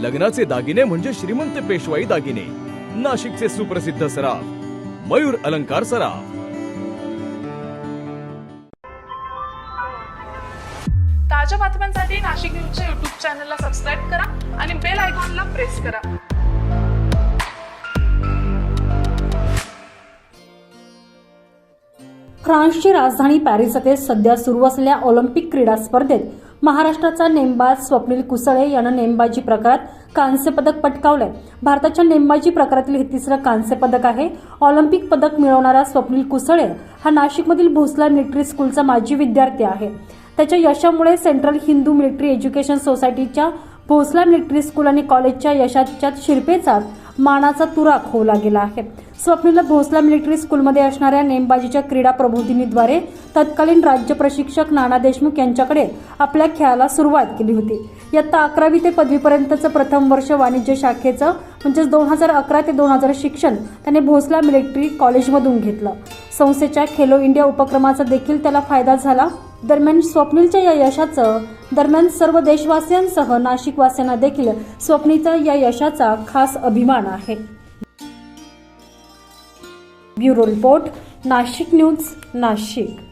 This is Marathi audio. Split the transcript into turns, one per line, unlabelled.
लग्नाचे दागिने म्हणजे श्रीमंत पेशवाई दागिने. नाशिकचे सुप्रसिद्ध सराफ मयूर अलंकार सराफ.
ताज्या बातम्यांसाठी नाशिक न्यूजच्या युट्यूब चॅनलला सबस्क्राईब करा आणि बेल आयकॉनला प्रेस करा.
फ्रान्सची राजधानी पॅरिस येथे सध्या सुरू असलेल्या ऑलिम्पिक क्रीडा स्पर्धेत महाराष्ट्राचा नेमबाज स्वप्नील कुसळे यानं नेमबाजी प्रकारात कांस्य पदक पटकावलंय. भारताच्या नेमबाजी प्रकारातील हे तिसरं कांस्य पदक आहे. ऑलिम्पिक पदक मिळवणारा स्वप्नील कुसळे हा नाशिकमधील भोसला मिलिटरी स्कूलचा माजी विद्यार्थी आहे. त्याच्या यशामुळे सेंट्रल हिंदू मिलिटरी एज्युकेशन सोसायटीच्या भोसला मिलिटरी स्कूल आणि कॉलेजच्या यशाच्या शिरपेचा मानाचा तुरा होऊ गेला आहे. स्वप्नील भोसला मिलिटरी स्कूलमध्ये असणाऱ्या नेमबाजीच्या क्रीडा प्रबोधिनीद्वारे तत्कालीन राज्य प्रशिक्षक नाना देशमुख यांच्याकडे आपल्या खेळाला सुरुवात केली होती. इयत्ता अकरावी ते पदवीपर्यंतचं प्रथम वर्ष वाणिज्य शाखेचं म्हणजेच दोन हजार अकरा ते दोन हजार शिक्षण त्याने भोसला मिलिटरी कॉलेजमधून घेतलं. संस्थेच्या खेलो इंडिया उपक्रमाचा देखील त्याला फायदा झाला. दरम्यान स्वप्नीलच्या या यशाचं दरम्यान सर्व देशवासियांसह नाशिकवासियांना देखील स्वप्नीचा या यशाचा खास अभिमान आहे. Bureau report Nashik news Nashik.